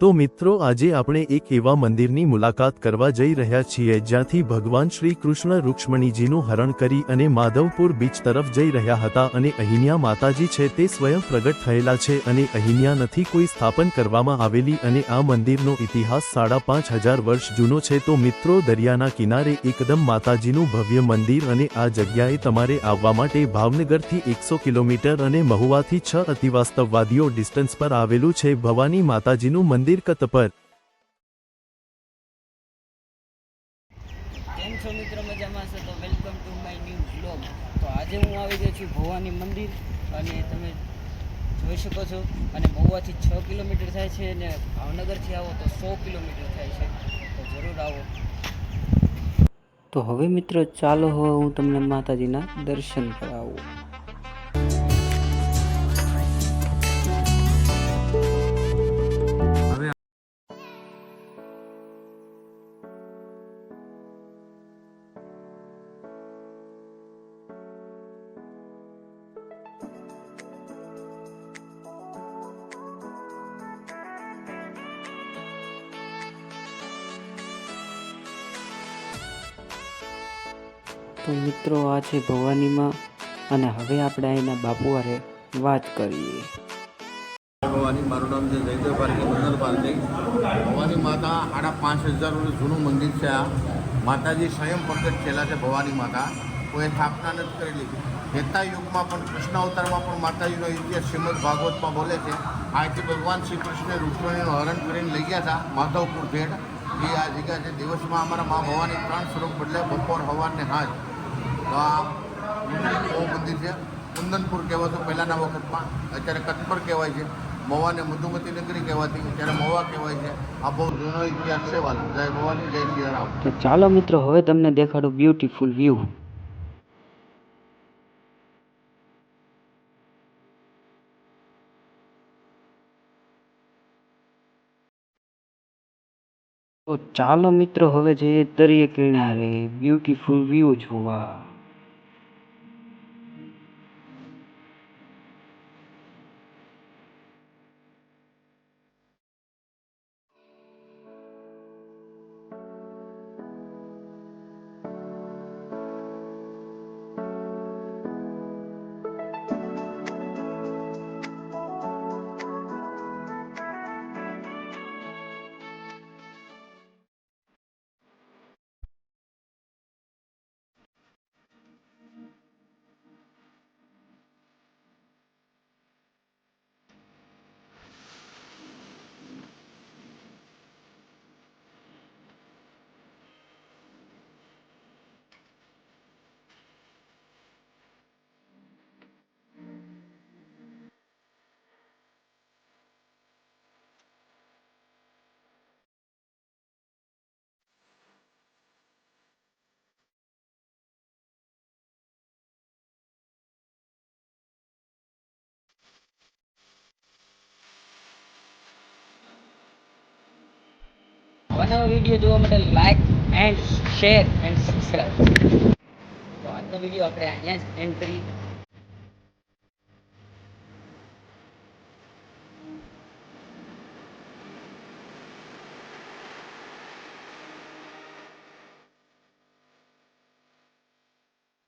તો મિત્રો, આજે આપણે એક એવા મંદિરની મુલાકાત કરવા જઈ રહ્યા છીએ જ્યાંથી ભગવાન શ્રી કૃષ્ણ રૂક્ષ્મણીજીનું હરણ કરી અને માધવપુર બીચ તરફ જઈ રહ્યા હતા અને અહીંયા માતાજી છે તે સ્વયં પ્રગટ થયેલા છે અને અહીંયા નથી કોઈ સ્થાપન કરવામાં આવેલી અને આ મંદિરનો ઇતિહાસ સાડા પાંચ હજાર વર્ષ જૂનો છે. તો મિત્રો, દરિયાના કિનારે એકદમ માતાજીનું ભવ્ય મંદિર અને આ જગ્યાએ તમારે આવવા માટે ભાવનગરથી એકસો કિલોમીટર અને મહુવાથી છ અતિવાસ્તવવાદીઓ ડિસ્ટન્સ પર આવેલું છે. ભવાની માતાજીનું મંદિર કત પર? કેમ છો મિત્રો મજામાં છો? તો welcome to my new vlog તો આજે હું આવી ગયો છું ભવાની મંદિર અને તમે જોઈ શકો છો. અને મહુવાથી છ કિલોમીટર થાય છે અને ભાવનગરથી આવો તો સો કિલોમીટર થાય છે. તો જરૂર આવો. તો હવે મિત્રો ચાલો હવે હું તમને માતાજીના દર્શન કરાવું. તો મિત્રો, આ છે ભવાનીમાં અને હવે આપણે અહીંના બાપુવારે વાત કરીએ. ભવાની, મારું નામ છે જયદેવ પાર્કી મંગલ પાર્કી ભવાની માતા સાડા પાંચ હજાર જૂનું મંદિર છે આ. માતાજી સ્વયં પ્રગટ થયેલા છે ભવાની માતા. કોઈ સ્થાપના નથી કરેલી. ત્રેતા યુગમાં પણ કૃષ્ણ અવતારમાં પણ માતાજીનો ઇતિહાસ શ્રીમદ ભાગવતમાં બોલે છે. આજે ભગવાન શ્રી કૃષ્ણે રૂક્ષ્મણીનું હરણ કરીને લઈ ગયા હતા, માધવપુર ભેટ. એ આ જગ્યા છે. દિવસમાં અમારા મા ભવાની ત્રણ સ્વરૂપ બદલે બપોર, હવારને હાજ. તો આ બહુ મંદિર છે કુંદનપુર કહેવાતું પહેલાંના વખતમાં. અત્યારે કચ્છપર કહેવાય છે. મવાને મધુમતી નગરી કહેવાતી, અત્યારે મવા કહેવાય છે. આ બહુ જૂનો ઇતિહાસ છે, વાલ. જય ભવાની, જય સિયારામ. તો ચાલો મિત્રો, હવે તમને દેખાડું બ્યુટીફુલ વ્યૂ તો ચાલો મિત્રો, હવે જઈએ દરિયે કિનારે બ્યુટીફુલ વ્યૂ જોવા. નવો વીડિયો જોવા માટે like and share and subscribe તો આજનો વીડિયો આપણે અહીંયા જ એન્ડ